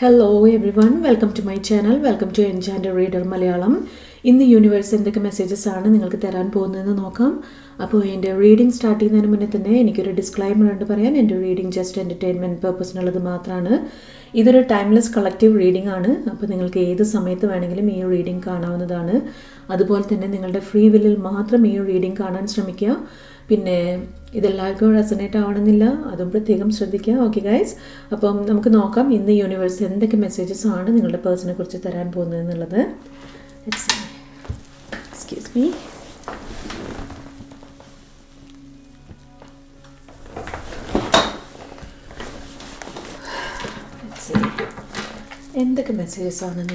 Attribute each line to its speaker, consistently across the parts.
Speaker 1: Hello everyone welcome to my channel welcome to enchanted reader Malayalam ഇന്ന് universe എന്തൊക്കെ messages ആണ് നിങ്ങൾക്ക് തരാൻ പോകുന്നതെന്ന് നോക്കാം. അപ്പോൾ എന്റെ റീഡിംഗ് സ്റ്റാർട്ട് ചെയ്യുന്നതിന് മുന്നേ തന്നെ എനിക്കൊരു ഡിസ്ക്ലൈമർ ഉണ്ട് പറയാൻ. എന്റെ റീഡിംഗ് ജസ്റ്റ് എന്റർടൈൻമെന്റ് പർപ്പസിനുള്ളത് മാത്രമാണ് ഇതൊരു ടൈംലെസ് കളക്റ്റീവ് റീഡിംഗ് ആണ്. അപ്പോൾ നിങ്ങൾക്ക് ഏത് സമയത്ത് വേണമെങ്കിലും ഈ റീഡിംഗ് കാണാവുന്നതാണ്. അതുപോലെ തന്നെ നിങ്ങളുടെ ഫ്രീ വില്ലിൽ മാത്രം ഈ റീഡിംഗ് കാണാൻ ശ്രമിക്കുക. പിന്നെ ഇതെല്ലാവർക്കും റെസനേറ്റ് ആവണമെന്നില്ല. അതും പ്രത്യേകം ശ്രദ്ധിക്കുക. ഓക്കെ ഗൈസ് അപ്പം നമുക്ക് നോക്കാം ഇന്ന് യൂണിവേഴ്സ് എന്തൊക്കെ മെസ്സേജസ് ആണ് നിങ്ങളുടെ പേഴ്സണെ കുറിച്ച് തരാൻ പോകുന്നത് എന്നുള്ളത്. എക്സ്ക്യൂസ് മീ എന്തൊക്കെ മെസ്സേജസ് ആണ് ഇന്ന്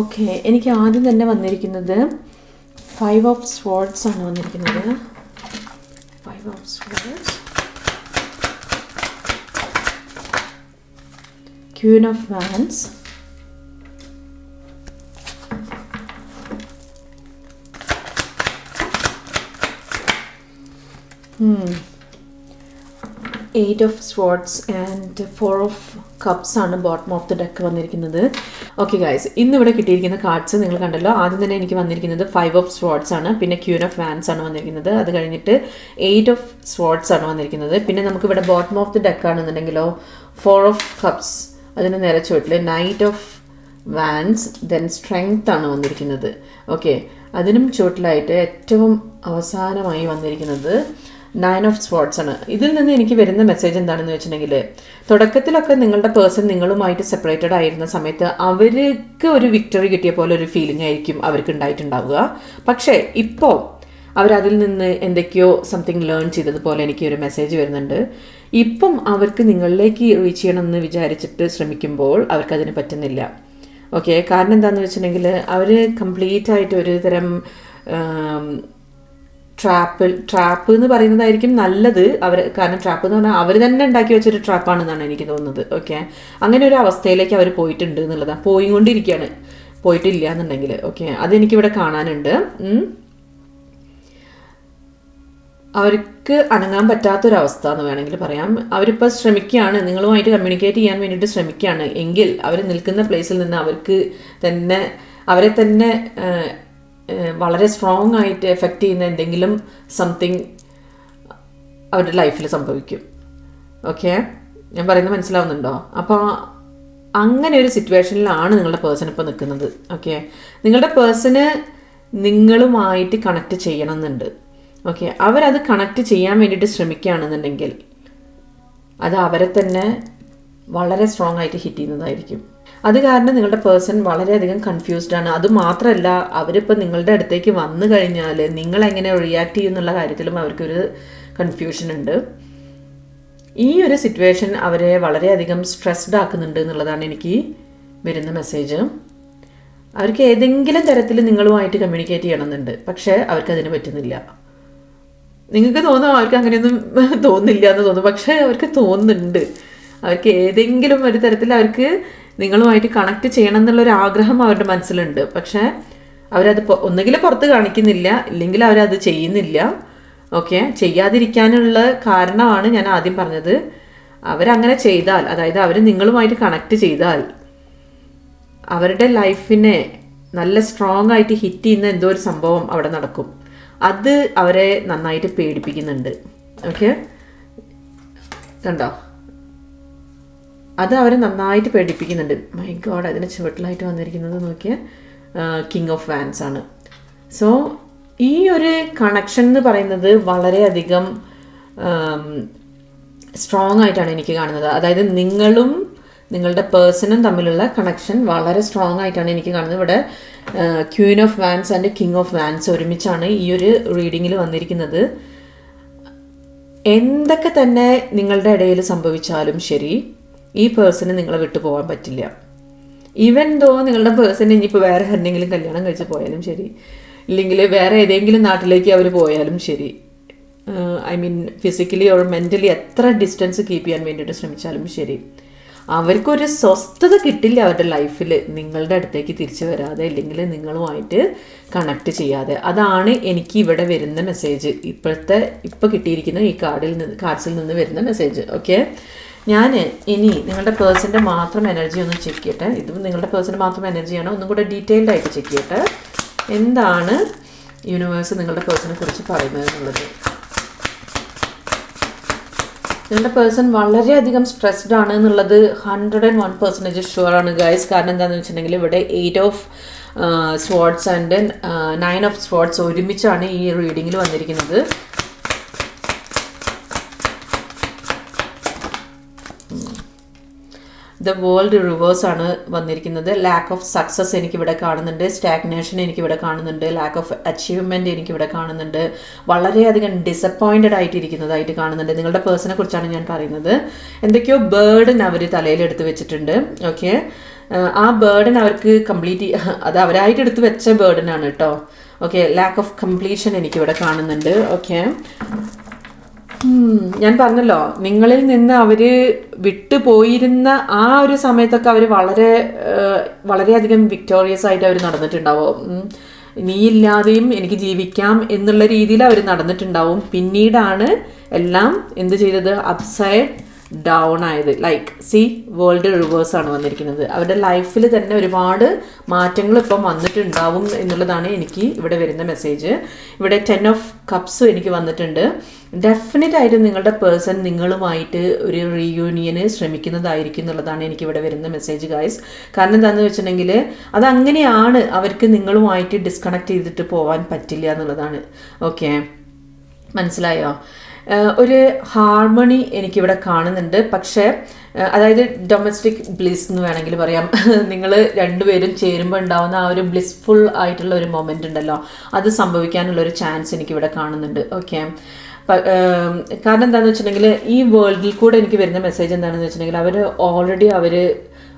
Speaker 1: ഓക്കെ എനിക്ക് ആദ്യം തന്നെ വന്നിരിക്കുന്നത് ഫൈവ് ഓഫ് സ്വാർഡ്സ് ആണ് വന്നിരിക്കുന്നത്. Five of swords queen of wands eight of swords and four of cups ആണ് ബോട്ടം ഓഫ് ദ ഡെക്ക് വന്നിരിക്കുന്നത്. ഓക്കെ ഇന്ന് ഇവിടെ കിട്ടിയിരിക്കുന്ന കാർഡ്സ് നിങ്ങൾ കണ്ടല്ലോ. ആദ്യം തന്നെ എനിക്ക് വന്നിരിക്കുന്നത് ഫൈവ് ഓഫ് സ്വാർഡ്സ് ആണ്. പിന്നെ ക്യൂൻ ഓഫ് വാൻസ് ആണ് വന്നിരിക്കുന്നത്. അത് കഴിഞ്ഞിട്ട് എയ്റ്റ് ഓഫ് സ്വാർഡ്സ് ആണ് വന്നിരിക്കുന്നത്. പിന്നെ നമുക്ക് ഇവിടെ ബോട്ടം ഓഫ് ദി ഡെക്ക് ആണെന്നുണ്ടെങ്കിലോ ഫോർ ഓഫ് കപ്സ് അതിന് നേരെ knight of wands then strength ആണ് വന്നിരിക്കുന്നത്. ഓക്കെ അതിനും ചുവട്ടിലായിട്ട് ഏറ്റവും അവസാനമായി വന്നിരിക്കുന്നത് നയൻ ഓഫ് സ്പോർട്സ് ആണ്. ഇതിൽ നിന്ന് എനിക്ക് വരുന്ന മെസ്സേജ് എന്താണെന്ന് വെച്ചിട്ടുണ്ടെങ്കിൽ തുടക്കത്തിലൊക്കെ നിങ്ങളുടെ പേഴ്സൺ നിങ്ങളുമായിട്ട് സെപ്പറേറ്റഡ് ആയിരുന്ന സമയത്ത് അവർക്ക് ഒരു വിക്ടറി കിട്ടിയ പോലെ ഒരു ഫീലിംഗ് ആയിരിക്കും അവർക്ക് ഉണ്ടായിട്ടുണ്ടാവുക. പക്ഷേ ഇപ്പോൾ അവരതിൽ നിന്ന് എന്തൊക്കെയോ സംതിങ് ലേൺ ചെയ്തതുപോലെ എനിക്ക് ഒരു മെസ്സേജ് വരുന്നുണ്ട്. ഇപ്പം അവർക്ക് നിങ്ങളിലേക്ക് റീച്ച് ചെയ്യണമെന്ന് വിചാരിച്ചിട്ട് ശ്രമിക്കുമ്പോൾ അവർക്കതിന് പറ്റുന്നില്ല. ഓക്കെ കാരണം എന്താണെന്ന് വെച്ചിട്ടുണ്ടെങ്കിൽ അവർ കംപ്ലീറ്റ് ആയിട്ട് ഒരു തരം ട്രാപ്പ് ട്രാപ്പ് എന്ന് പറയുന്നതായിരിക്കും നല്ലത്. അവർ കാരണം ട്രാപ്പ് എന്ന് പറഞ്ഞാൽ അവർ തന്നെ ഉണ്ടാക്കി വെച്ചൊരു ട്രാപ്പാണെന്നാണ് എനിക്ക് തോന്നുന്നത്. ഓക്കെ അങ്ങനെ ഒരു അവസ്ഥയിലേക്ക് അവർ പോയിട്ടുണ്ട് എന്നുള്ളതാണ് പോയിക്കൊണ്ടിരിക്കുകയാണ് പോയിട്ടില്ല എന്നുണ്ടെങ്കിൽ ഓക്കെ അതെനിക്കിവിടെ കാണാനുണ്ട്. അവർക്ക് അനങ്ങാൻ പറ്റാത്തൊരവസ്ഥ എന്ന് വേണമെങ്കിൽ പറയാം. അവരിപ്പോൾ ശ്രമിക്കുകയാണ്. നിങ്ങളുമായിട്ട് കമ്മ്യൂണിക്കേറ്റ് ചെയ്യാൻ വേണ്ടിയിട്ട് ശ്രമിക്കുകയാണ്. എങ്കിൽ അവർ നിൽക്കുന്ന പ്ലേസിൽ നിന്ന് അവർക്ക് തന്നെ അവരെ തന്നെ വളരെ സ്ട്രോങ് ആയിട്ട് എഫക്റ്റ് ചെയ്യുന്ന എന്തെങ്കിലും സംതിങ് അവരുടെ ലൈഫിൽ സംഭവിക്കും. ഓക്കെ ഞാൻ പറയുന്നത് മനസ്സിലാവുന്നുണ്ടോ? അപ്പോൾ അങ്ങനെ ഒരു സിറ്റുവേഷനിലാണ് നിങ്ങളുടെ പേഴ്സൺ ഇപ്പോൾ നിൽക്കുന്നത്. ഓക്കെ നിങ്ങളുടെ പേഴ്സണ് നിങ്ങളുമായിട്ട് കണക്ട് ചെയ്യണമെന്നുണ്ട്. ഓക്കെ അവരത് കണക്ട് ചെയ്യാൻ വേണ്ടിയിട്ട് ശ്രമിക്കുകയാണെന്നുണ്ടെങ്കിൽ അത് അവരെ തന്നെ വളരെ സ്ട്രോങ് ആയിട്ട് ഹിറ്റ് ചെയ്യുന്നതായിരിക്കും. അത് കാരണം നിങ്ങളുടെ പേഴ്സൺ വളരെയധികം കൺഫ്യൂസ്ഡ് ആണ്. അത് മാത്രമല്ല അവരിപ്പോൾ നിങ്ങളുടെ അടുത്തേക്ക് വന്നു കഴിഞ്ഞാൽ നിങ്ങൾ എങ്ങനെ റിയാക്ട് ചെയ്യുന്നുള്ള കാര്യത്തിലും അവർക്കൊരു കൺഫ്യൂഷൻ ഉണ്ട്. ഈ ഒരു സിറ്റുവേഷൻ അവരെ വളരെയധികം സ്ട്രെസ്ഡ് ആക്കുന്നുണ്ട് എന്നുള്ളതാണ് എനിക്ക് വരുന്ന മെസ്സേജ് അവർക്ക് ഏതെങ്കിലും തരത്തിൽ നിങ്ങളുമായിട്ട് കമ്മ്യൂണിക്കേറ്റ് ചെയ്യണമെന്നുണ്ട്. പക്ഷേ അവർക്കതിന് പറ്റുന്നില്ല. നിങ്ങൾക്ക് തോന്നും അവർക്ക് അങ്ങനെയൊന്നും തോന്നില്ല എന്ന് തോന്നും പക്ഷേ അവർക്ക് തോന്നുന്നുണ്ട്. അവർക്ക് ഏതെങ്കിലും ഒരു തരത്തിൽ അവർക്ക് നിങ്ങളുമായിട്ട് കണക്ട് ചെയ്യണം എന്നുള്ളൊരു ആഗ്രഹം അവരുടെ മനസ്സിലുണ്ട്. പക്ഷേ അവരത് ഒന്നുകിൽ പുറത്ത് കാണിക്കുന്നില്ല ഇല്ലെങ്കിൽ അവരത് ചെയ്യുന്നില്ല. ഓക്കെ? ചെയ്യാതിരിക്കാനുള്ള കാരണമാണ് ഞാൻ ആദ്യം പറഞ്ഞത്. അവരങ്ങനെ ചെയ്താൽ അതായത് അവർ നിങ്ങളുമായിട്ട് കണക്ട് ചെയ്താൽ അവരുടെ ലൈഫിനെ നല്ല സ്ട്രോങ് ആയിട്ട് ഹിറ്റ് ചെയ്യുന്ന എന്തോ ഒരു സംഭവം അവിടെ നടക്കും. അത് അവരെ നന്നായിട്ട് പേടിപ്പിക്കുന്നുണ്ട്. ഓക്കെ? കണ്ടോ? അത് അവരെ നന്നായിട്ട് പേടിപ്പിക്കുന്നുണ്ട്. മൈ ഗോഡ് അതിന് ചുവട്ടിലായിട്ട് വന്നിരിക്കുന്നത് നോക്കിയ കിങ് ഓഫ് വാൻസ് ആണ്. സോ ഈ ഒരു കണക്ഷൻ എന്ന് പറയുന്നത് വളരെയധികം സ്ട്രോങ് ആയിട്ടാണ് എനിക്ക് കാണുന്നത്. അതായത് നിങ്ങളും നിങ്ങളുടെ പേഴ്സണും തമ്മിലുള്ള കണക്ഷൻ വളരെ സ്ട്രോങ് ആയിട്ടാണ് എനിക്ക് കാണുന്നത്. ഇവിടെ queen of wands and king of wands ഒരുമിച്ചാണ് ഈ ഒരു റീഡിങ്ങിൽ വന്നിരിക്കുന്നത്. എന്തൊക്കെ തന്നെ നിങ്ങളുടെ ഇടയിൽ സംഭവിച്ചാലും ശരി ഈ പേഴ്സണെ നിങ്ങളെ വിട്ടു പോകാൻ പറ്റില്ല. ഈവൻ ദോ നിങ്ങളുടെ പേഴ്സൺ ഇനിയിപ്പോൾ വേറെ എന്തെങ്കിലും കല്യാണം കഴിച്ച് പോയാലും ശരി ഇല്ലെങ്കിൽ വേറെ ഏതെങ്കിലും നാട്ടിലേക്ക് അവർ പോയാലും ശരി I mean physically or mentally എത്ര ഡിസ്റ്റൻസ് കീപ്പ് ചെയ്യാൻ വേണ്ടിയിട്ട് ശ്രമിച്ചാലും ശരി അവർക്കൊരു സ്വസ്ഥത കിട്ടില്ല അവരുടെ ലൈഫിൽ നിങ്ങളുടെ അടുത്തേക്ക് തിരിച്ചു വരാതെ അല്ലെങ്കിൽ നിങ്ങളുമായിട്ട് കണക്ട് ചെയ്യാതെ. അതാണ് എനിക്ക് ഇവിടെ വരുന്ന മെസ്സേജ് ഇപ്പോഴത്തെ ഇപ്പോൾ കിട്ടിയിരിക്കുന്ന ഈ കാർഡിൽ നിന്ന് കാർഡ്സിൽ നിന്ന് വരുന്ന മെസ്സേജ് ഓക്കെ ഞാൻ ഇനി നിങ്ങളുടെ പേഴ്സന്റെ മാത്രം എനർജി ഒന്ന് ചെക്ക് ചെയ്യട്ടെ. ഇതും നിങ്ങളുടെ പേഴ്സിന്റെ മാത്രം എനർജിയാണ് ഒന്നും കൂടെ ഡീറ്റെയിൽഡ് ആയിട്ട് ചെക്ക് ചെയ്യട്ടെ. എന്താണ് യൂണിവേഴ്സ് നിങ്ങളുടെ പേഴ്സണെ കുറിച്ച് പറയുന്നത് എന്നുള്ളത്? നിങ്ങളുടെ പേഴ്സൺ വളരെയധികം സ്ട്രെസ്ഡ് ആണ് എന്നുള്ളത് hundred and one percentage sure ആണ് ഗൈസ് കാരണം എന്താണെന്ന് വെച്ചിട്ടുണ്ടെങ്കിൽ ഇവിടെ eight of swords and nine of swords ഒരുമിച്ചാണ് ഈ റീഡിങ്ങിൽ വന്നിരിക്കുന്നത്. ദ വേൾഡ് റിവേഴ്സ് ആണ് വന്നിരിക്കുന്നത്. ലാക്ക് ഓഫ് സക്സസ് എനിക്കിവിടെ കാണുന്നുണ്ട്. സ്റ്റാഗ്നേഷൻ എനിക്കിവിടെ കാണുന്നുണ്ട്. ലാക്ക് ഓഫ് അച്ചീവ്മെന്റ് എനിക്കിവിടെ കാണുന്നുണ്ട്. വളരെയധികം ഡിസപ്പോയിന്റഡ് ആയിട്ടിരിക്കുന്നതായിട്ട് കാണുന്നുണ്ട്. നിങ്ങളുടെ പേഴ്സണെ കുറിച്ചാണ് ഞാൻ പറയുന്നത്. എന്തൊക്കെയോ ബേർഡൻ അവർ തലയിലെടുത്ത് വെച്ചിട്ടുണ്ട്. ഓക്കെ ആ ബേർഡൻ അവർക്ക് കംപ്ലീറ്റ് അത് അവരായിട്ട് എടുത്ത് വെച്ച ബേർഡനാണ് കേട്ടോ. ഓക്കെ ലാക്ക് ഓഫ് കംപ്ലീഷൻ എനിക്കിവിടെ കാണുന്നുണ്ട്. ഓക്കെ ഞാൻ പറഞ്ഞല്ലോ നിങ്ങളിൽ നിന്ന് അവർ വിട്ടുപോയിരുന്ന ആ ഒരു സമയത്തൊക്കെ അവർ വളരെ വളരെയധികം വിക്ടോറിയസ് ആയിട്ട് അവർ നടന്നിട്ടുണ്ടാവും. നീ ഇല്ലാതെയും എനിക്ക് ജീവിക്കാം എന്നുള്ള രീതിയിൽ അവർ നടന്നിട്ടുണ്ടാവും. പിന്നീടാണ് എല്ലാം എന്ത് ചെയ്തത്? അപ്സൈഡ് ഡൗൺ ആയത്. ലൈക്ക് സി വേൾഡ് റിവേഴ്സ് ആണ് വന്നിരിക്കുന്നത്. അവരുടെ ലൈഫിൽ തന്നെ ഒരുപാട് മാറ്റങ്ങൾ ഇപ്പം വന്നിട്ടുണ്ടാവും എന്നുള്ളതാണ് എനിക്ക് ഇവിടെ വരുന്ന മെസ്സേജ് ഇവിടെ ടെൻ ഓഫ് കപ്സ് എനിക്ക് വന്നിട്ടുണ്ട്. ഡെഫിനറ്റ് ആയിട്ട് നിങ്ങളുടെ പേഴ്സൺ നിങ്ങളുമായിട്ട് ഒരു റീയൂണിയന് ശ്രമിക്കുന്നതായിരിക്കും എന്നുള്ളതാണ് എനിക്ക് ഇവിടെ വരുന്ന മെസ്സേജ് ഗായ്സ് കാരണം എന്താണെന്ന് വെച്ചിട്ടുണ്ടെങ്കിൽ അത് അങ്ങനെയാണ് അവർക്ക് നിങ്ങളുമായിട്ട് ഡിസ്കണക്ട് ചെയ്തിട്ട് പോവാൻ പറ്റില്ല എന്നുള്ളതാണ്. ഓക്കെ മനസ്സിലായോ? ഒരു ഹാർമണി എനിക്കിവിടെ കാണുന്നുണ്ട്. പക്ഷേ അതായത് ഡൊമസ്റ്റിക് ബ്ലിസ് എന്ന് വേണമെങ്കിൽ പറയാം. നിങ്ങൾ രണ്ടുപേരും ചേരുമ്പോൾ ഉണ്ടാവുന്ന ആ ഒരു ബ്ലിസ്ഫുൾ ആയിട്ടുള്ള ഒരു മൊമെന്റ് ഉണ്ടല്ലോ. അത് സംഭവിക്കാനുള്ള ഒരു ചാൻസ് എനിക്കിവിടെ കാണുന്നുണ്ട്. ഓക്കെ. കാരണം എന്താണെന്ന് വെച്ചിട്ടുണ്ടെങ്കിൽ ഈ വേൾഡിൽ കൂടെ എനിക്ക് വരുന്ന മെസ്സേജ് എന്താണെന്ന് വെച്ചിട്ടുണ്ടെങ്കിൽ അവർ ഓൾറെഡി അവർ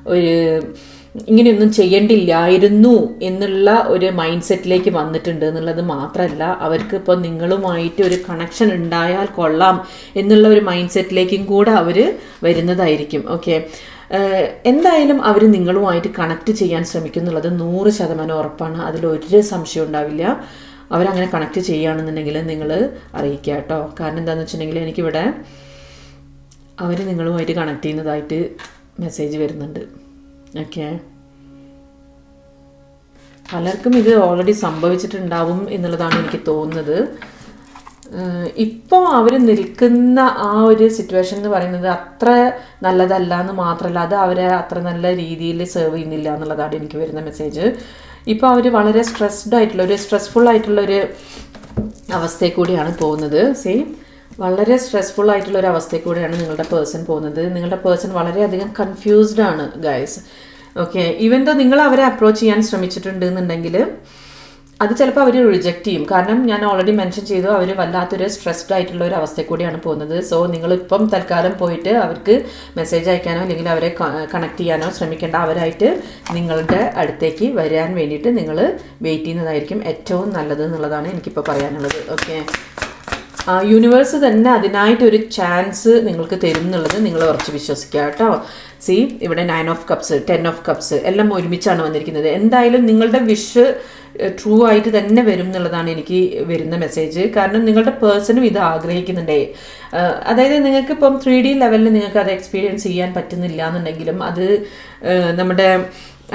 Speaker 1: ഒരു ഇങ്ങനെയൊന്നും ചെയ്യേണ്ടില്ലായിരുന്നു എന്നുള്ള ഒരു മൈൻഡ് സെറ്റിലേക്ക് വന്നിട്ടുണ്ട് എന്നുള്ളത് മാത്രമല്ല അവർക്ക് ഇപ്പോൾ നിങ്ങളുമായിട്ട് ഒരു കണക്ഷൻ ഉണ്ടായാൽ കൊള്ളാം എന്നുള്ള ഒരു മൈൻഡ് സെറ്റിലേക്കും കൂടെ അവർ വരുന്നതായിരിക്കും. ഓക്കെ എന്തായാലും അവർ നിങ്ങളുമായിട്ട് കണക്ട് ചെയ്യാൻ ശ്രമിക്കും എന്നുള്ളത് നൂറ് ശതമാനം ഉറപ്പാണ്. അതിലൊരു സംശയം ഉണ്ടാവില്ല. അവരങ്ങനെ കണക്ട് ചെയ്യുകയാണെന്നുണ്ടെങ്കിൽ നിങ്ങൾ അറിയിക്കുക കേട്ടോ. കാരണം എന്താണെന്ന് വെച്ചിട്ടുണ്ടെങ്കിൽ എനിക്കിവിടെ അവർ നിങ്ങളുമായിട്ട് കണക്ട് ചെയ്യുന്നതായിട്ട് മെസ്സേജ് വരുന്നുണ്ട്. ഓക്കെ പലർക്കും ഇത് ഓൾറെഡി സംഭവിച്ചിട്ടുണ്ടാവും എന്നുള്ളതാണ് എനിക്ക് തോന്നുന്നത്. ഇപ്പോൾ അവർ നിൽക്കുന്ന ആ ഒരു സിറ്റുവേഷൻ എന്ന് പറയുന്നത് അത്ര നല്ലതല്ല എന്ന് മാത്രമല്ല അത് അവരെ അത്ര നല്ല രീതിയിൽ സെർവ് ചെയ്യുന്നില്ല എന്നുള്ളതാണ് എനിക്ക് വരുന്ന മെസ്സേജ് ഇപ്പോൾ അവർ വളരെ സ്ട്രെസ്ഡ് ആയിട്ടുള്ള ഒരു സ്ട്രെസ്ഫുൾ ആയിട്ടുള്ള ഒരു അവസ്ഥയിൽ കൂടിയാണ് പോകുന്നത്. സേ വളരെ സ്ട്രെസ്ഫുൾ ആയിട്ടുള്ള ഒരു അവസ്ഥയിൽ കൂടെയാണ് നിങ്ങളുടെ പേഴ്സൺ പോകുന്നത്. നിങ്ങളുടെ പേഴ്സൺ വളരെയധികം കൺഫ്യൂസ്ഡ് ആണ് ഗൈസ് ഓക്കെ ഈവൻ ദോ നിങ്ങൾ അവരെ അപ്രോച്ച് ചെയ്യാൻ ശ്രമിച്ചിട്ടുണ്ട് എന്നുണ്ടെങ്കിൽ അത് ചിലപ്പോൾ അവർ റിജക്റ്റ് ചെയ്യും. കാരണം ഞാൻ ഓൾറെഡി മെൻഷൻ ചെയ്തു അവർ വല്ലാത്തൊരു സ്ട്രെസ്ഡ് ആയിട്ടുള്ള ഒരു അവസ്ഥയിൽ കൂടിയാണ് പോകുന്നത്. സോ നിങ്ങളിപ്പം തൽക്കാലം പോയിട്ട് അവർക്ക് മെസ്സേജ് അയക്കാനോ അല്ലെങ്കിൽ അവരെ കണക്ട് ചെയ്യാനോ ശ്രമിക്കേണ്ട അവരായിട്ട് നിങ്ങളുടെ അടുത്തേക്ക് വരാൻ വേണ്ടിയിട്ട് നിങ്ങൾ വെയിറ്റ് ചെയ്യുന്നതായിരിക്കും ഏറ്റവും നല്ലത് എന്നുള്ളതാണ് എനിക്കിപ്പോൾ പറയാനുള്ളത്. ഓക്കെ യൂണിവേഴ്സ് തന്നെ അതിനായിട്ട് ഒരു ചാൻസ് നിങ്ങൾക്ക് തരും എന്നുള്ളത് നിങ്ങൾ ഉറച്ച് വിശ്വസിക്കുക കേട്ടോ. സി ഇവിടെ nine of cups ten of cups എല്ലാം ഒരുമിച്ചാണ് വന്നിരിക്കുന്നത്. എന്തായാലും നിങ്ങളുടെ വിഷ് ട്രൂ ആയിട്ട് തന്നെ വരും എന്നുള്ളതാണ് എനിക്ക് വരുന്ന മെസ്സേജ് കാരണം നിങ്ങളുടെ പേഴ്സണും ഇത് ആഗ്രഹിക്കുന്നുണ്ടേ. അതായത് നിങ്ങൾക്ക് ഇപ്പം ത്രീ ഡി ലെവലിൽ നിങ്ങൾക്ക് അത് എക്സ്പീരിയൻസ് ചെയ്യാൻ പറ്റുന്നില്ല എന്നുണ്ടെങ്കിലും അത് നമ്മുടെ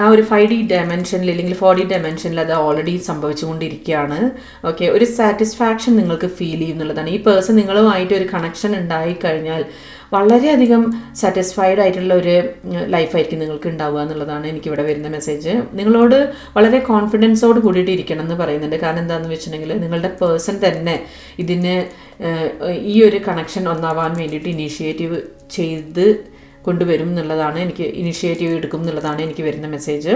Speaker 1: ആ ഒരു ഫൈവ് ഡി ഡയമെൻഷനിൽ അല്ലെങ്കിൽ ഫോർ ഡി ഡയമെൻഷനിൽ അത് ഓൾറെഡി സംഭവിച്ചുകൊണ്ടിരിക്കുകയാണ്. ഓക്കെ ഒരു സാറ്റിസ്ഫാക്ഷൻ നിങ്ങൾക്ക് ഫീൽ ചെയ്യുന്നുള്ളതാണ്. ഈ പേഴ്സൺ നിങ്ങളുമായിട്ട് ഒരു കണക്ഷൻ ഉണ്ടായി കഴിഞ്ഞാൽ വളരെയധികം സാറ്റിസ്ഫൈഡ് ആയിട്ടുള്ള ഒരു ലൈഫായിരിക്കും നിങ്ങൾക്ക് ഉണ്ടാവുക എന്നുള്ളതാണ് എനിക്കിവിടെ വരുന്ന മെസ്സേജ് നിങ്ങളോട് വളരെ കോൺഫിഡൻസോട് കൂടിയിട്ട് ഇരിക്കണം എന്ന് പറയുന്നുണ്ട്. കാരണം എന്താണെന്ന് വെച്ചിട്ടുണ്ടെങ്കിൽ നിങ്ങളുടെ പേഴ്സൺ തന്നെ ഇതിന് ഈ ഒരു കണക്ഷൻ ഒന്നാവാൻ വേണ്ടിയിട്ട് ഇനീഷ്യേറ്റീവ് ചെയ്ത് കൊണ്ടുവരും എന്നുള്ളതാണ് എനിക്ക് ഇനിഷ്യേറ്റീവ് എടുക്കും എന്നുള്ളതാണ് എനിക്ക് വരുന്ന മെസ്സേജ്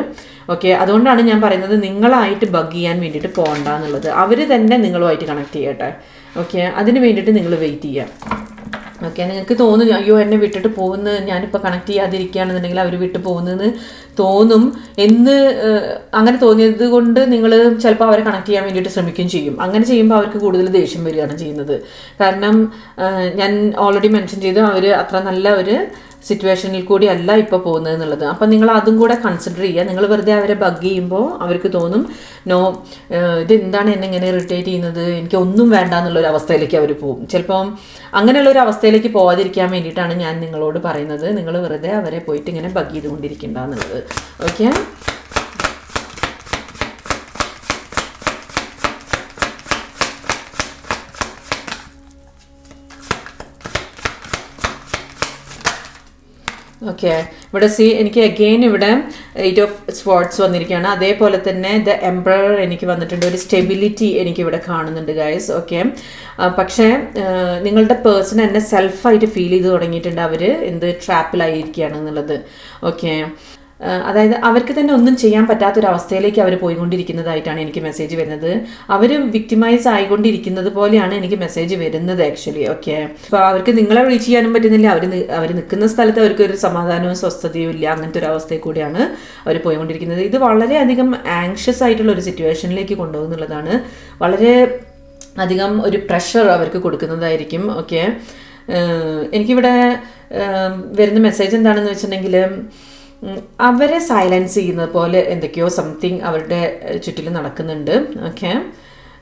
Speaker 1: ഓക്കെ അതുകൊണ്ടാണ് ഞാൻ പറയുന്നത് നിങ്ങളായിട്ട് ബഗ് ചെയ്യാൻ വേണ്ടിയിട്ട് പോകണ്ട എന്നുള്ളത്. അവർ തന്നെ നിങ്ങളുമായിട്ട് കണക്ട് ചെയ്യട്ടെ. ഓക്കെ അതിന് വേണ്ടിയിട്ട് നിങ്ങൾ വെയിറ്റ് ചെയ്യുക ഓക്കെ നിങ്ങൾക്ക് തോന്നും അയ്യോ എന്നെ വിട്ടിട്ട് പോകുന്നത് ഞാനിപ്പോൾ കണക്ട് ചെയ്യാതിരിക്കുകയാണെന്നുണ്ടെങ്കിൽ അവർ വിട്ടു പോകുന്നതെന്ന് തോന്നും എന്ന് അങ്ങനെ തോന്നിയത് കൊണ്ട് നിങ്ങൾ ചിലപ്പോൾ അവരെ കണക്ട് ചെയ്യാൻ വേണ്ടിയിട്ട് ശ്രമിക്കുകയും ചെയ്യും. അങ്ങനെ ചെയ്യുമ്പോൾ അവർക്ക് കൂടുതൽ ദേഷ്യം വരികയാണ് ചെയ്യുന്നത്. കാരണം ഞാൻ ഓൾറെഡി മെൻഷൻ ചെയ്തു അവർ അത്ര നല്ല ഒരു സിറ്റുവേഷനിൽ കൂടി അല്ല ഇപ്പോൾ പോകുന്നത് എന്നുള്ളത്. അപ്പം നിങ്ങൾ അതും കൂടെ കൺസിഡർ ചെയ്യുക. നിങ്ങൾ വെറുതെ അവരെ ബഗ് ചെയ്യുമ്പോൾ അവർക്ക് തോന്നും നോ ഇതെന്താണ് എന്നെ ഇങ്ങനെ ഇറിറ്റേറ്റ് ചെയ്യുന്നത്? എനിക്ക് ഒന്നും വേണ്ട എന്നുള്ളൊരു അവസ്ഥയിലേക്ക് അവർ പോകും. ചിലപ്പം അങ്ങനെയുള്ള ഒരു അവസ്ഥയിലേക്ക് പോകാതിരിക്കാൻ വേണ്ടിയിട്ടാണ് ഞാൻ നിങ്ങളോട് പറയുന്നത്. നിങ്ങൾ വെറുതെ അവരെ പോയിട്ട് ഇങ്ങനെ ബഗ് ചെയ്തുകൊണ്ടിരിക്കേണ്ട എന്നുള്ളത്. ഓക്കെ ഓക്കെ ഇവിടെ സി എനിക്ക് അഗെയിൻ ഇവിടെ എയ്റ്റ് ഓഫ് സ്പോർട്സ് വന്നിരിക്കുകയാണ്. അതേപോലെ തന്നെ ദ എംബ്രർ എനിക്ക് വന്നിട്ടുണ്ട്. ഒരു സ്റ്റെബിലിറ്റി എനിക്ക് ഇവിടെ കാണുന്നുണ്ട് ഗൈസ് ഓക്കെ പക്ഷേ നിങ്ങളുടെ പേഴ്സൺ എന്നെ സെൽഫായിട്ട് ഫീൽ ചെയ്ത് തുടങ്ങിയിട്ടുണ്ട് അവർ എന്ത് ട്രാപ്പിലായിരിക്കുകയാണ് എന്നുള്ളത്. ഓക്കെ അതായത് അവർക്ക് തന്നെ ഒന്നും ചെയ്യാൻ പറ്റാത്തൊരവസ്ഥയിലേക്ക് അവർ പോയിക്കൊണ്ടിരിക്കുന്നതായിട്ടാണ് എനിക്ക് മെസ്സേജ് വരുന്നത്. അവർ വിക്ടിമൈസ് ആയിക്കൊണ്ടിരിക്കുന്നത് പോലെയാണ് എനിക്ക് മെസ്സേജ് വരുന്നത് ആക്ച്വലി ഓക്കെ അപ്പോൾ അവർക്ക് നിങ്ങളെ റീച്ച് ചെയ്യാനും പറ്റുന്നില്ല. അവർ അവർ നിൽക്കുന്ന സ്ഥലത്ത് അവർക്ക് ഒരു സമാധാനവും സ്വസ്ഥതയും ഇല്ല. അങ്ങനത്തെ ഒരു അവസ്ഥയിൽ കൂടിയാണ് അവർ പോയിക്കൊണ്ടിരിക്കുന്നത്. ഇത് വളരെയധികം ആങ്ഷ്യസ് ആയിട്ടുള്ള ഒരു സിറ്റുവേഷനിലേക്ക് കൊണ്ടുപോകുന്നുള്ളതാണ്. വളരെ അധികം ഒരു പ്രഷർ അവർക്ക് കൊടുക്കുന്നതായിരിക്കും ഓക്കെ എനിക്കിവിടെ വരുന്ന മെസ്സേജ് എന്താണെന്ന് വെച്ചിട്ടുണ്ടെങ്കിൽ അവരെ സൈലൻസ് ചെയ്യുന്നത് പോലെ എന്തൊക്കെയോ സംതിങ് അവരുടെ ചുറ്റിലും നടക്കുന്നുണ്ട്. ഓക്കെ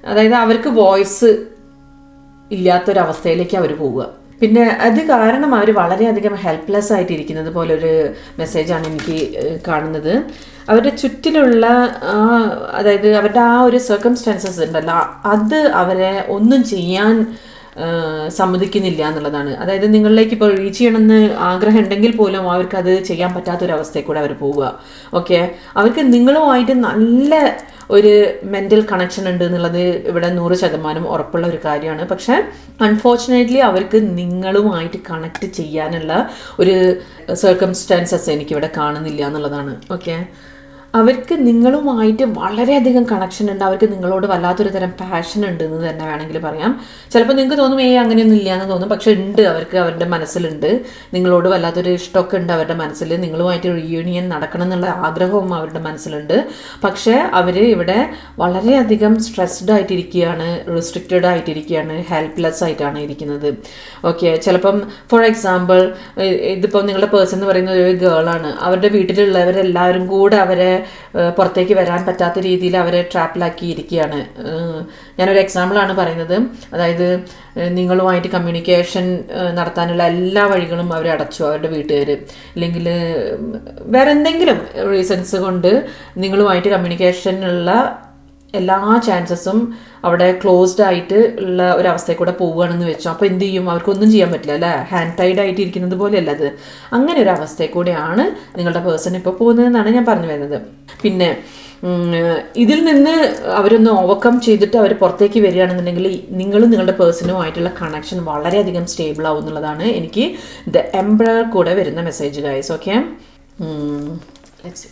Speaker 1: അതായത് അവർക്ക് വോയിസ് ഇല്ലാത്തൊരവസ്ഥയിലേക്ക് അവർ പോവുക. പിന്നെ അത് കാരണം അവർ വളരെയധികം ഹെൽപ്ലെസ് ആയിട്ടിരിക്കുന്നത് പോലെ ഒരു മെസ്സേജാണ് എനിക്ക് കാണുന്നത്. അവരുടെ ചുറ്റിലുള്ള ആ അതായത് അവരുടെ ആ ഒരു സർക്കംസ്റ്റാൻസസ് ഉണ്ടല്ലോ അത് അവരെ ഒന്നും ചെയ്യാൻ സമ്മതിക്കുന്നില്ല എന്നുള്ളതാണ്. അതായത് നിങ്ങളിലേക്ക് ഇപ്പോൾ റീച്ച് ചെയ്യണമെന്ന് ആഗ്രഹം ഉണ്ടെങ്കിൽ പോലും അവർക്ക് അത് ചെയ്യാൻ പറ്റാത്തൊരവസ്ഥയിൽ കൂടെ അവർ പോവുക. ഓക്കെ അവർക്ക് നിങ്ങളുമായിട്ട് നല്ല ഒരു മെന്റൽ കണക്ഷൻ ഉണ്ട് എന്നുള്ളത് ഇവിടെ നൂറ് ശതമാനം ഉറപ്പുള്ള ഒരു കാര്യമാണ്. പക്ഷേ അൺഫോർച്ചുനേറ്റ്ലി അവർക്ക് നിങ്ങളുമായിട്ട് കണക്ട് ചെയ്യാനുള്ള ഒരു സർക്കംസ്റ്റാൻസസ് എനിക്കിവിടെ കാണുന്നില്ല എന്നുള്ളതാണ്. ഓക്കെ അവർക്ക് നിങ്ങളുമായിട്ട് വളരെയധികം കണക്ഷൻ ഉണ്ട്. അവർക്ക് നിങ്ങളോട് വല്ലാത്തൊരു തരം പാഷൻ ഉണ്ട് എന്ന് തന്നെ വേണമെങ്കിൽ പറയാം. ചിലപ്പോൾ നിങ്ങൾക്ക് തോന്നും ഏ അങ്ങനെയൊന്നും ഇല്ല എന്ന് തോന്നും. പക്ഷെ ഉണ്ട് അവർക്ക് അവരുടെ മനസ്സിലുണ്ട്. നിങ്ങളോട് വല്ലാത്തൊരു ഇഷ്ടമൊക്കെ ഉണ്ട് അവരുടെ മനസ്സിൽ നിങ്ങളുമായിട്ട് റീയൂണിയൻ നടക്കണം എന്നുള്ള ആഗ്രഹവും അവരുടെ മനസ്സിലുണ്ട്. പക്ഷേ അവർ ഇവിടെ വളരെയധികം സ്ട്രെസ്ഡ് ആയിട്ടിരിക്കുകയാണ് റിസ്ട്രിക്റ്റഡ് ആയിട്ടിരിക്കുകയാണ് ഹെൽപ്ലെസ് ആയിട്ടാണ് ഇരിക്കുന്നത്. ഓക്കെ ചിലപ്പം ഫോർ എക്സാമ്പിൾ ഇതിപ്പോൾ നിങ്ങളുടെ പേഴ്സൺ എന്ന് പറയുന്ന ഒരു ഗേളാണ് അവരുടെ വീട്ടിലുള്ളവരെല്ലാവരും കൂടെ അവരെ പുറത്തേക്ക് വരാൻ പറ്റാത്ത രീതിയിൽ അവരെ ട്രാപ്പിലാക്കി ഇരിക്കുകയാണ് ഏഹ്, ഞാനൊരു എക്സാമ്പിളാണ് പറയുന്നത്. അതായത് നിങ്ങളുമായിട്ട് കമ്മ്യൂണിക്കേഷൻ നടത്താനുള്ള എല്ലാ വഴികളും അവർ അടച്ചു അവരുടെ വീട്ടുകാർ അല്ലെങ്കിൽ വേറെ എന്തെങ്കിലും റീസൺസ് കൊണ്ട് നിങ്ങളുമായിട്ട് കമ്മ്യൂണിക്കേഷനുള്ള എല്ലാ ചാൻസസും അവിടെ ക്ലോസ്ഡ് ആയിട്ട് ഉള്ള ഒരവസ്ഥയിൽ കൂടെ പോവുകയാണെന്ന് വെച്ചോ. അപ്പോൾ എന്ത് ചെയ്യും? അവർക്കൊന്നും ചെയ്യാൻ പറ്റില്ല അല്ലേ? ഹാൻഡ് ടൈഡ് ആയിട്ട് ഇരിക്കുന്നത് പോലെയല്ല അത്. അങ്ങനെ ഒരു അവസ്ഥയിൽ കൂടെയാണ് നിങ്ങളുടെ പേഴ്സൺ ഇപ്പോൾ പോകുന്നതെന്നാണ് ഞാൻ പറഞ്ഞു വരുന്നത്. പിന്നെ ഇതിൽ നിന്ന് അവരൊന്ന് ഓവർകം ചെയ്തിട്ട് അവർ പുറത്തേക്ക് വരികയാണെന്നുണ്ടെങ്കിൽ നിങ്ങളും നിങ്ങളുടെ പേഴ്സണുമായിട്ടുള്ള കണക്ഷൻ വളരെയധികം സ്റ്റേബിൾ ആവും എന്നുള്ളതാണ് എനിക്ക് ദ എംബ്രർ കൂടെ വരുന്ന message guys okay let's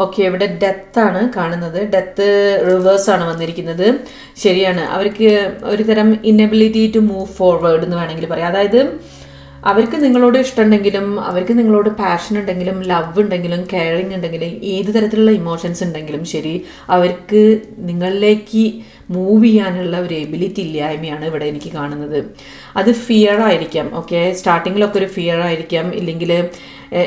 Speaker 1: okay ഇവിടെ ആണ് കാണുന്നത്. ഡെത്ത് റിവേഴ്സ് ആണ് വന്നിരിക്കുന്നത്. ശരിയാണ്. അവർക്ക് ഒരു തരം ഇന്നബിലിറ്റി ടു മൂവ് ഫോർവേഡ് എന്ന് വേണമെങ്കിൽ പറയാം. അതായത് അവർക്ക് നിങ്ങളോട് ഇഷ്ടമുണ്ടെങ്കിലും അവർക്ക് നിങ്ങളോട് പാഷൻ ഉണ്ടെങ്കിലും ലവ് ഉണ്ടെങ്കിലും കെയറിങ് ഉണ്ടെങ്കിലും ഏത് തരത്തിലുള്ള ഇമോഷൻസ് ഉണ്ടെങ്കിലും ശരി അവർക്ക് നിങ്ങളിലേക്ക് മൂവ് ചെയ്യാനുള്ള ഒരു എബിലിറ്റി ഇല്ലായ്മയാണ് ഇവിടെ എനിക്ക് കാണുന്നത്. അത് ഫിയർ ആയിരിക്കാം ഓക്കെ സ്റ്റാർട്ടിങ്ങിലൊക്കെ ഒരു ഫിയർ ആയിരിക്കാം ഇല്ലെങ്കിൽ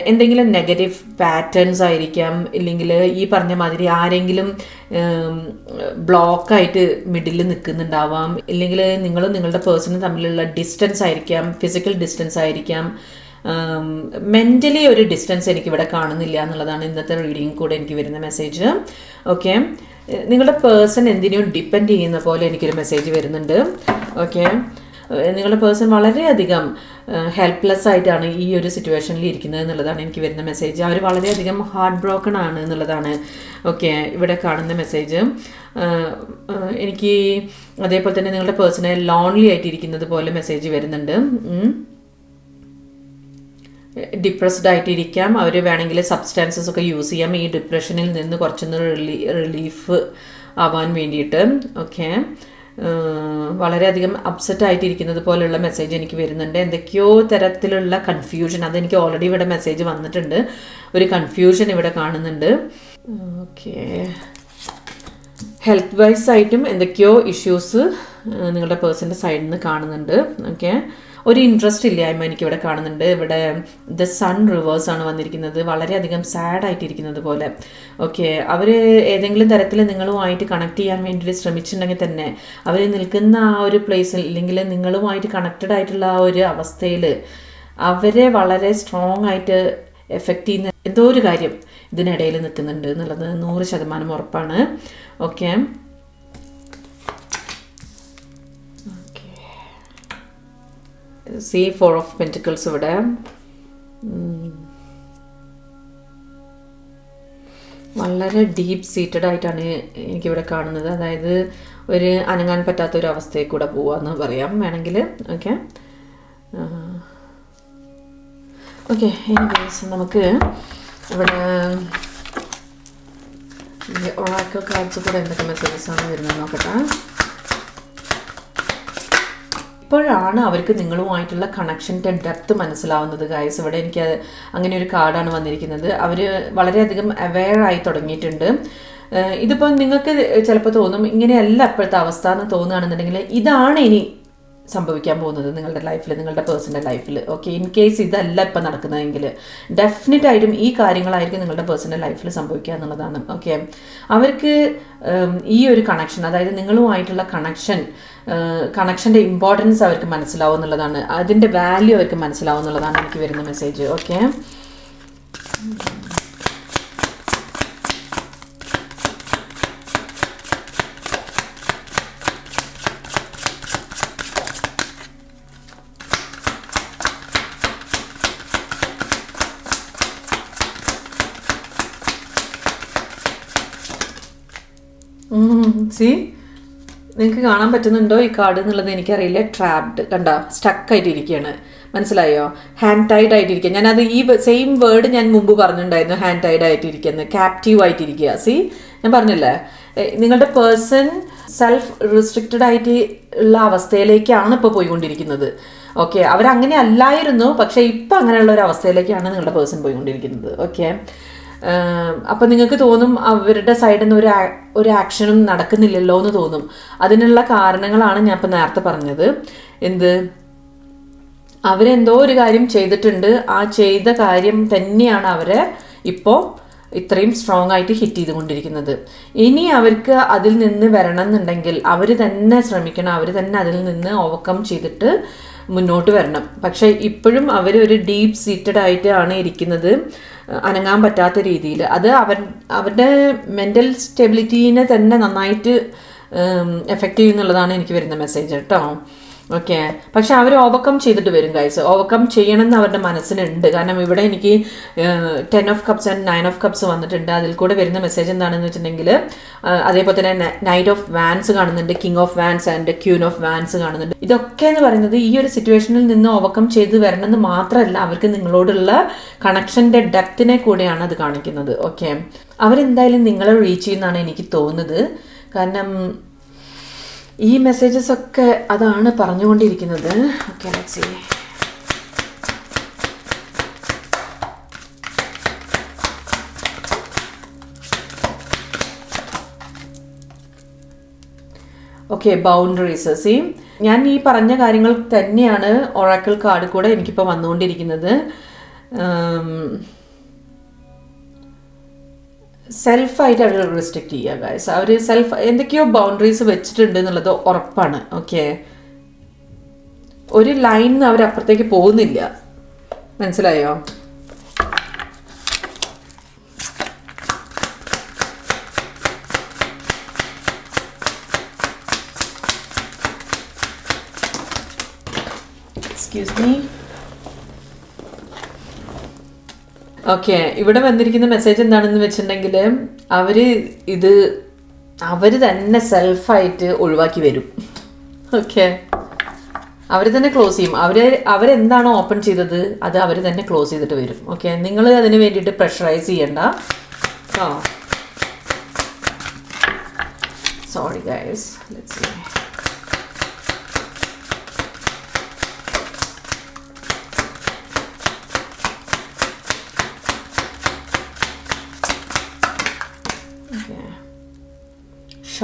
Speaker 1: എന്തെങ്കിലും നെഗറ്റീവ് പാറ്റേൺസ് ആയിരിക്കാം ഇല്ലെങ്കിൽ ഈ പറഞ്ഞ മാതിരി ആരെങ്കിലും ബ്ലോക്കായിട്ട് മിഡിൽ നിൽക്കുന്നുണ്ടാവാം ഇല്ലെങ്കിൽ നിങ്ങളും നിങ്ങളുടെ പേഴ്സണും തമ്മിലുള്ള ഡിസ്റ്റൻസ് ആയിരിക്കാം ഫിസിക്കൽ ഡിസ്റ്റൻസ് ആയിരിക്കാം. മെന്റലി ഒരു ഡിസ്റ്റൻസ് എനിക്കിവിടെ കാണുന്നില്ല എന്നുള്ളതാണ് ഇന്നത്തെ റീഡിങ് കൂടെ എനിക്ക് വരുന്ന മെസ്സേജ് ഓക്കെ നിങ്ങളുടെ പേഴ്സൺ എന്തിനും ഡിപ്പെൻഡ് ചെയ്യുന്ന പോലെ എനിക്കൊരു മെസ്സേജ് വരുന്നുണ്ട്. ഓക്കെ? നിങ്ങളുടെ പേഴ്സൺ വളരെയധികം ഹെൽപ്ലെസ് ആയിട്ടാണ് ഈ ഒരു സിറ്റുവേഷനിൽ ഇരിക്കുന്നത് എന്നുള്ളതാണ് എനിക്ക് വരുന്ന മെസ്സേജ്. അവർ വളരെയധികം ഹാർട്ട് ബ്രോക്കൺ ആണ് എന്നുള്ളതാണ് ഓക്കെ ഇവിടെ കാണുന്ന മെസ്സേജ്. എനിക്ക് അതേപോലെ തന്നെ നിങ്ങളുടെ പേഴ്സണെ ലോൺലി ആയിട്ടിരിക്കുന്നത് പോലെ മെസ്സേജ് വരുന്നുണ്ട്. ഡിപ്രസ്ഡ് ആയിട്ടിരിക്കാം. അവർ വേണമെങ്കിൽ സബ്സ്റ്റാൻസസ് ഒക്കെ യൂസ് ചെയ്യാം. ഈ ഡിപ്രഷനിൽ നിന്ന് കുറച്ചൊന്ന് റിലീ റിലീഫ് ആവാൻ വേണ്ടിയിട്ട്. ഓക്കെ വളരെയധികം അപ്സെറ്റ് ആയിട്ടിരിക്കുന്നത് പോലെയുള്ള മെസ്സേജ് എനിക്ക് വരുന്നുണ്ട്. എന്തൊക്കെയോ തരത്തിലുള്ള കൺഫ്യൂഷൻ അതെനിക്ക് ഓൾറെഡി ഇവിടെ മെസ്സേജ് വന്നിട്ടുണ്ട്. ഒരു കൺഫ്യൂഷൻ ഇവിടെ കാണുന്നുണ്ട്. ഓക്കെ ഹെൽത്ത് വൈസ് ആയിട്ടും എന്തൊക്കെയോ ഇഷ്യൂസ് നിങ്ങളുടെ പേഴ്സന്റെ സൈഡിൽ നിന്ന് കാണുന്നുണ്ട്. ഓക്കെ ഒരു ഇൻട്രസ്റ്റ് ഇല്ലായ്മ എനിക്കിവിടെ കാണുന്നുണ്ട്. ഇവിടെ ദ സൺ റിവേഴ്സ് ആണ് വന്നിരിക്കുന്നത്. വളരെയധികം സാഡ് ആയിട്ടിരിക്കുന്നത് പോലെ. ഓക്കെ അവർ ഏതെങ്കിലും തരത്തിൽ നിങ്ങളുമായിട്ട് കണക്ട് ചെയ്യാൻ വേണ്ടിയിട്ട് ശ്രമിച്ചിട്ടുണ്ടെങ്കിൽ തന്നെ അവർ നിൽക്കുന്ന ആ ഒരു പ്ലേസിൽ ഇല്ലെങ്കിൽ നിങ്ങളുമായിട്ട് കണക്റ്റഡ് ആയിട്ടുള്ള ആ ഒരു അവസ്ഥയിൽ അവരെ വളരെ സ്ട്രോങ് ആയിട്ട് എഫക്റ്റ് ചെയ്യുന്ന എന്തോ ഒരു കാര്യം ഇതിനിടയിൽ നിൽക്കുന്നുണ്ട് എന്നുള്ളത് നൂറ് ശതമാനം ഉറപ്പാണ്. Okay see four of pentacles ഇവിടെ. വളരെ ഡീപ്പ് സീറ്റഡ് ആയിട്ടാണ് എനിക്കിവിടെ കാണുന്നത്. അതായത് ഒരു അനങ്ങാൻ പറ്റാത്ത ഒരു അവസ്ഥയിൽ കൂടെ പോവാന്ന് പറയാം. വേണമെങ്കിൽ ഓക്കെ ഓക്കെ എനിക്ക് നമുക്ക് ഇവിടെ ഒറാക്കൽ കാർഡ്സ് കൂടെ എന്തൊക്കെ മെസ്സേജസ് ആണ് വരുന്നത് നോക്കട്ടെ. ഇപ്പോഴാണ് അവർക്ക് നിങ്ങളുമായിട്ടുള്ള കണക്ഷന്റെ ഡെപ്ത് മനസ്സിലാവുന്നത് ഗൈസ് ഇവിടെ എനിക്ക് അങ്ങനെ ഒരു കാർഡാണ് വന്നിരിക്കുന്നത്. അവർ വളരെയധികം അവെയർ ആയി തുടങ്ങിയിട്ടുണ്ട്. ഇതിപ്പോൾ നിങ്ങൾക്ക് ചിലപ്പോൾ തോന്നും ഇങ്ങനെയല്ല ഇപ്പോഴത്തെ അവസ്ഥ എന്ന് തോന്നുകയാണെന്നുണ്ടെങ്കിൽ ഇതാണ് ഇനി സംഭവിക്കാൻ പോകുന്നത് നിങ്ങളുടെ ലൈഫിൽ നിങ്ങളുടെ പേഴ്സണൽ ലൈഫിൽ ഓക്കെ ഇൻ കേസ് ഇതല്ല ഇപ്പം നടക്കുന്നതെങ്കിൽ ഡെഫിനറ്റ് ആയിട്ടും ഈ കാര്യങ്ങളായിരിക്കും നിങ്ങളുടെ പേഴ്സണൽ ലൈഫിൽ സംഭവിക്കുക എന്നുള്ളതാണ്. ഓക്കെ അവർക്ക് ഈ ഒരു കണക്ഷൻ അതായത് നിങ്ങളുമായിട്ടുള്ള കണക്ഷൻ കണക്ഷന്റെ ഇമ്പോർട്ടൻസ് അവർക്ക് മനസ്സിലാവും എന്നുള്ളതാണ്. അതിന്റെ വാല്യൂ അവർക്ക് മനസ്സിലാവും എന്നുള്ളതാണ് എനിക്ക് വരുന്ന മെസ്സേജ് ഓക്കെ സി നിങ്ങൾക്ക് കാണാൻ പറ്റുന്നുണ്ടോ ഈ കാർഡ് എന്നുള്ളത് എനിക്കറിയില്ല. ട്രാപ്ഡ് കണ്ട? സ്റ്റക്ക് ആയിട്ടിരിക്കുകയാണ് മനസ്സിലായോ? ഹാൻഡ് ടൈഡ് ആയിട്ടിരിക്കുക ഞാനത് ഈ സെയിം വേർഡ് ഞാൻ മുമ്പ് പറഞ്ഞിട്ടുണ്ടായിരുന്നു ഹാൻഡ് ടൈഡ് ആയിട്ടിരിക്കുന്നത് ക്യാപ്റ്റീവ് ആയിട്ടിരിക്കുക സി ഞാൻ പറഞ്ഞില്ലേ? നിങ്ങളുടെ പേഴ്സൺ സെൽഫ് റിസ്ട്രിക്റ്റഡ് ആയിട്ട് ഉള്ള അവസ്ഥയിലേക്കാണ് ഇപ്പോൾ പോയിക്കൊണ്ടിരിക്കുന്നത്. ഓക്കെ അവരങ്ങനെ അല്ലായിരുന്നു പക്ഷേ ഇപ്പം അങ്ങനെയുള്ള ഒരു അവസ്ഥയിലേക്കാണ് നിങ്ങളുടെ പേഴ്സൺ പോയിക്കൊണ്ടിരിക്കുന്നത്. ഓക്കെ അപ്പം നിങ്ങൾക്ക് തോന്നും അവരുടെ സൈഡിൽ നിന്ന് ഒരു ഒരു ആക്ഷനും നടക്കുന്നില്ലല്ലോ എന്ന് തോന്നും. അതിനുള്ള കാരണങ്ങളാണ് ഞാൻ ഇപ്പം നേരത്തെ പറഞ്ഞത്. എന്ത്? അവരെന്തോ ഒരു കാര്യം ചെയ്തിട്ടുണ്ട്. ആ ചെയ്ത കാര്യം തന്നെയാണ് അവരെ ഇപ്പോൾ ഇത്രയും സ്ട്രോങ് ആയിട്ട് ഹിറ്റ് ചെയ്തുകൊണ്ടിരിക്കുന്നത്. ഇനി അവർക്ക് അതിൽ നിന്ന് വരണം എന്നുണ്ടെങ്കിൽ അവർ തന്നെ ശ്രമിക്കണം അവർ തന്നെ അതിൽ നിന്ന് ഓവർകം ചെയ്തിട്ട് മുന്നോട്ട് വരണം. പക്ഷേ ഇപ്പോഴും അവർ ഒരു ഡീപ്പ് സീറ്റഡ് ആയിട്ടാണ് ഇരിക്കുന്നത്. അനങ്ങാൻ പറ്റാത്ത രീതിയിൽ. അത് അവർ അവരുടെ മെന്റൽ സ്റ്റെബിലിറ്റീനെ തന്നെ നന്നായിട്ട് എഫക്റ്റ് ചെയ്യുന്നുള്ളതാണ് എനിക്ക് വരുന്ന മെസ്സേജ് കേട്ടോ. ഓക്കെ പക്ഷെ അവർ ഓവർകം ചെയ്തിട്ട് വരും ഗൈസ് ഓവർകം ചെയ്യണം എന്ന് അവരുടെ മനസ്സിലുണ്ട്. കാരണം ഇവിടെ എനിക്ക് ten of cups and nine of cups വന്നിട്ടുണ്ട്. അതിൽ കൂടെ വരുന്ന മെസ്സേജ് എന്താണെന്ന് വെച്ചിട്ടുണ്ടെങ്കിൽ അതേപോലെ തന്നെ നൈറ്റ് ഓഫ് വാൻസ് കാണുന്നുണ്ട് king of wands and queen of wands കാണുന്നുണ്ട്. ഇതൊക്കെ എന്ന് പറയുന്നത് ഈ ഒരു സിറ്റുവേഷനിൽ നിന്ന് ഓവർകം ചെയ്ത് വരണമെന്ന് മാത്രമല്ല അവർക്ക് നിങ്ങളോടുള്ള കണക്ഷന്റെ ഡെപ്തിനെ കൂടെയാണ് അത് കാണിക്കുന്നത്. ഓക്കെ അവരെന്തായാലും നിങ്ങളെ റീച്ച് ചെയ്യുന്നതാണ് എനിക്ക് തോന്നുന്നത്. കാരണം ഈ മെസ്സേജസ് ഒക്കെ അതാണ് പറഞ്ഞുകൊണ്ടിരിക്കുന്നത്. Okay let's see okay boundaries see ഞാൻ ഈ പറഞ്ഞ കാര്യങ്ങൾ തന്നെയാണ് ഒറാക്കിൾ കാർഡ് കൂടെ എനിക്കിപ്പോൾ വന്നുകൊണ്ടിരിക്കുന്നത്. സെൽഫായിട്ട് അവർ റെസ്ട്രിക്റ്റ് ചെയ്യുക ഗൈസ് അവർ സെൽഫ് എന്തൊക്കെയോ ബൗണ്ടറീസ് വെച്ചിട്ടുണ്ട് എന്നുള്ളത് ഉറപ്പാണ് ഓക്കെ ഒരു ലൈൻ അവർ അപ്പുറത്തേക്ക് പോകുന്നില്ല. മനസ്സിലായോ? ഓക്കെ ഇവിടെ വന്നിരിക്കുന്ന മെസ്സേജ് എന്താണെന്ന് വെച്ചിട്ടുണ്ടെങ്കിൽ അവർ ഇത് അവർ തന്നെ സെൽഫായിട്ട് ഒഴിവാക്കി വരും. ഓക്കെ അവർ തന്നെ ക്ലോസ് ചെയ്യും. അവർ അവരെന്താണോ ഓപ്പൺ ചെയ്തത് അത് അവർ തന്നെ ക്ലോസ് ചെയ്തിട്ട് വരും. ഓക്കെ നിങ്ങൾ അതിന് വേണ്ടിയിട്ട് പ്രഷറൈസ് ചെയ്യണ്ട. Sorry guys let's see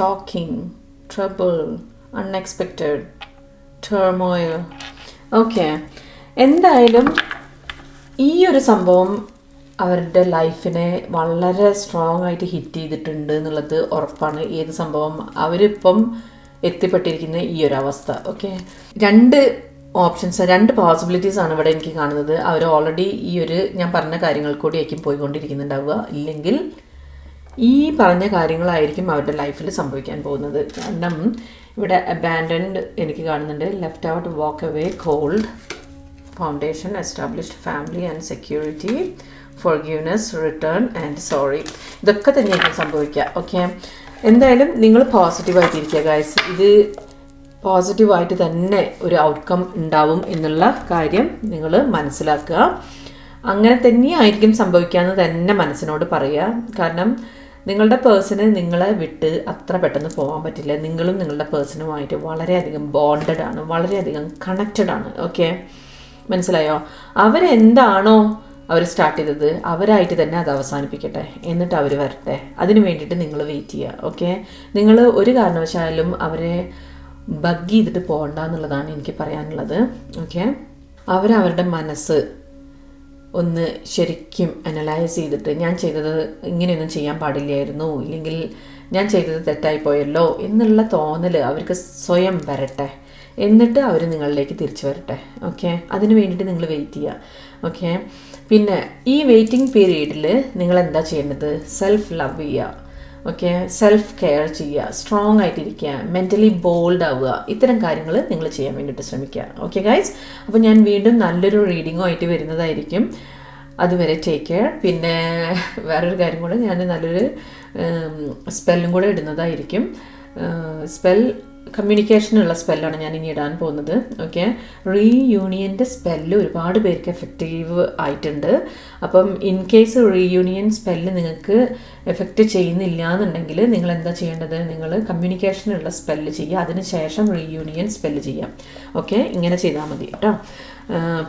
Speaker 1: shocking trouble, unexpected, turmoil. Okay എന്തായാലും ഈ ഒരു സംഭവം അവരുടെ ലൈഫിനെ വളരെ സ്ട്രോങ് ആയിട്ട് ഹിറ്റ് ചെയ്തിട്ടുണ്ട് എന്നുള്ളത് ഉറപ്പാണ്. ഏത് സംഭവം അവരിപ്പം എത്തിപ്പെട്ടിരിക്കുന്ന ഈ ഒരു അവസ്ഥ. ഓക്കെ രണ്ട് ഓപ്ഷൻസ് രണ്ട് പോസിബിലിറ്റീസ് ആണ് ഇവിടെ എനിക്ക് കാണുന്നത്. അവർ ഓൾറെഡി ഈ ഒരു ഞാൻ പറഞ്ഞ കാര്യങ്ങൾ കൂടിയായിരിക്കും പോയിക്കൊണ്ടിരിക്കുന്നുണ്ടാവുക. ഇല്ലെങ്കിൽ ഈ പറഞ്ഞ കാര്യങ്ങളായിരിക്കും അവരുടെ ലൈഫിൽ സംഭവിക്കാൻ പോകുന്നത്. കാരണം ഇവിടെ അബാൻഡൻഡ് എനിക്ക് കാണുന്നുണ്ട്. Left out walk away cold foundation established family and security forgiveness return and sorry ഇതൊക്കെ തന്നെയായിരിക്കും സംഭവിക്കുക. ഓക്കെ എന്തായാലും നിങ്ങൾ പോസിറ്റീവായിട്ടിരിക്കുക ഗൈസ് ഇത് പോസിറ്റീവായിട്ട് തന്നെ ഒരു ഔട്ട്കം ഉണ്ടാവും എന്നുള്ള കാര്യം നിങ്ങൾ മനസ്സിലാക്കുക. അങ്ങനെ തന്നെയായിരിക്കും സംഭവിക്കാമെന്ന് തന്നെ മനസ്സിനോട് പറയുക കാരണം നിങ്ങളുടെ പേഴ്സണ് നിങ്ങളെ വിട്ട് അത്ര പെട്ടെന്ന് പോകാൻ പറ്റില്ല. നിങ്ങളും നിങ്ങളുടെ പേഴ്സണുമായിട്ട് വളരെയധികം ബോണ്ടഡ് ആണ്. വളരെയധികം കണക്റ്റഡ് ആണ്. ഓക്കെ മനസ്സിലായോ? അവരെന്താണോ അവർ സ്റ്റാർട്ട് ചെയ്തത് അവരായിട്ട് തന്നെ അത് അവസാനിപ്പിക്കട്ടെ. എന്നിട്ട് അവർ വരട്ടെ. അതിന് വേണ്ടിയിട്ട് നിങ്ങൾ വെയിറ്റ് ചെയ്യുക ഓക്കെ നിങ്ങൾ ഒരു കാരണവശാലും അവരെ ബഗ് ചെയ്തിട്ട് പോകണ്ട എന്നുള്ളതാണ് എനിക്ക് പറയാനുള്ളത്. ഓക്കെ അവരവരുടെ മനസ്സ് ഒന്ന് ശരിക്കും അനലൈസ് ചെയ്തിട്ട് ഞാൻ ചെയ്തത് ഇങ്ങനെയൊന്നും ചെയ്യാൻ പാടില്ലായിരുന്നു ഇല്ലെങ്കിൽ ഞാൻ ചെയ്തത് തെറ്റായിപ്പോയല്ലോ എന്നുള്ള തോന്നൽ അവർക്ക് സ്വയം വരട്ടെ. എന്നിട്ട് അവർ നിങ്ങളിലേക്ക് തിരിച്ചു വരട്ടെ. ഓക്കെ? അതിന് വേണ്ടിയിട്ട് നിങ്ങൾ വെയിറ്റ് ചെയ്യുക ഓക്കെ? പിന്നെ ഈ വെയിറ്റിംഗ് പീരീഡിൽ നിങ്ങൾ എന്താ ചെയ്യേണ്ടത്? സെൽഫ് ലവ് ചെയ്യുക ഓക്കെ സെൽഫ് കെയർ ചെയ്യുക സ്ട്രോങ് ആയിട്ടിരിക്കുക മെന്റലി ബോൾഡ് ആവുക ഇത്തരം കാര്യങ്ങൾ നിങ്ങൾ ചെയ്യാൻ വേണ്ടിയിട്ട് ശ്രമിക്കുക. ഓക്കെ ഗൈസ് അപ്പോൾ ഞാൻ വീണ്ടും നല്ലൊരു റീഡിങ്ങോ ആയിട്ട് വരുന്നതായിരിക്കും. അതുവരെ ടേക്ക് കെയർ പിന്നെ വേറൊരു കാര്യം കൂടെ ഞാൻ നല്ലൊരു സ്പെല്ലും കൂടെ ഇടുന്നതായിരിക്കും. സ്പെൽ കമ്മ്യൂണിക്കേഷനുള്ള സ്പെല്ലാണ് ഞാൻ ഇനി ഇടാൻ പോകുന്നത്. ഓക്കെ റീയൂണിയന്റെ സ്പെല്ല് ഒരുപാട് പേർക്ക് എഫക്റ്റീവ് ആയിട്ടുണ്ട്. അപ്പം ഇൻ കേസ് റീയൂണിയൻ സ്പെല്ല് നിങ്ങൾക്ക് എഫക്റ്റ് ചെയ്യുന്നില്ല എന്നുണ്ടെങ്കിൽ നിങ്ങൾ എന്താ ചെയ്യേണ്ടത്? നിങ്ങൾ കമ്മ്യൂണിക്കേഷനുള്ള സ്പെല്ല് ചെയ്യുക. അതിനുശേഷം റീയൂണിയൻ സ്പെല്ല് ചെയ്യാം ഓക്കെ ഇങ്ങനെ ചെയ്താൽ മതി കേട്ടോ.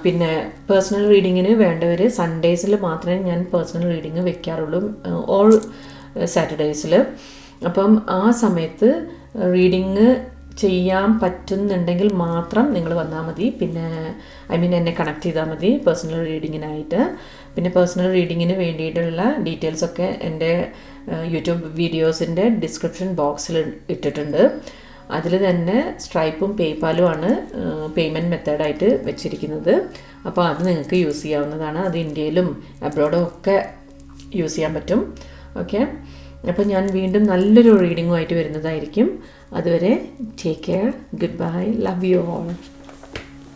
Speaker 1: പിന്നെ പേഴ്സണൽ റീഡിങ്ങിന് വേണ്ടവർ സൺഡേസിൽ മാത്രമേ ഞാൻ പേഴ്സണൽ റീഡിങ് വെക്കാറുള്ളൂ. ഓൾ സാറ്റർഡേസിൽ അപ്പം ആ സമയത്ത് റീഡിങ് ചെയ്യാൻ പറ്റുന്നുണ്ടെങ്കിൽ മാത്രം നിങ്ങൾ വന്നാൽ മതി. പിന്നെ ഐ മീൻ എന്നെ കണക്ട് ചെയ്താൽ മതി പേഴ്സണൽ റീഡിങ്ങിനായിട്ട് പിന്നെ പേഴ്സണൽ റീഡിങ്ങിന് വേണ്ടിയിട്ടുള്ള ഡീറ്റെയിൽസൊക്കെ എന്റെ യൂട്യൂബ് വീഡിയോസിന്റെ ഡിസ്ക്രിപ്ഷൻ ബോക്സിൽ ഇട്ടിട്ടുണ്ട്. അതിൽ തന്നെ സ്ട്രൈപ്പും പേയ്പാലും ആണ് പേയ്മെന്റ് മെത്തേഡായിട്ട് വെച്ചിരിക്കുന്നത്. അപ്പോൾ അത് നിങ്ങൾക്ക് യൂസ് ചെയ്യാവുന്നതാണ്. അത് ഇന്ത്യയിലും അബ്രോഡും ഒക്കെ യൂസ് ചെയ്യാൻ പറ്റും. ഓക്കെ അപ്പോൾ ഞാൻ വീണ്ടും നല്ലൊരു റീഡിങ്ങുമായിട്ട് വരുന്നതായിരിക്കും. അതുവരെ take care goodbye love you all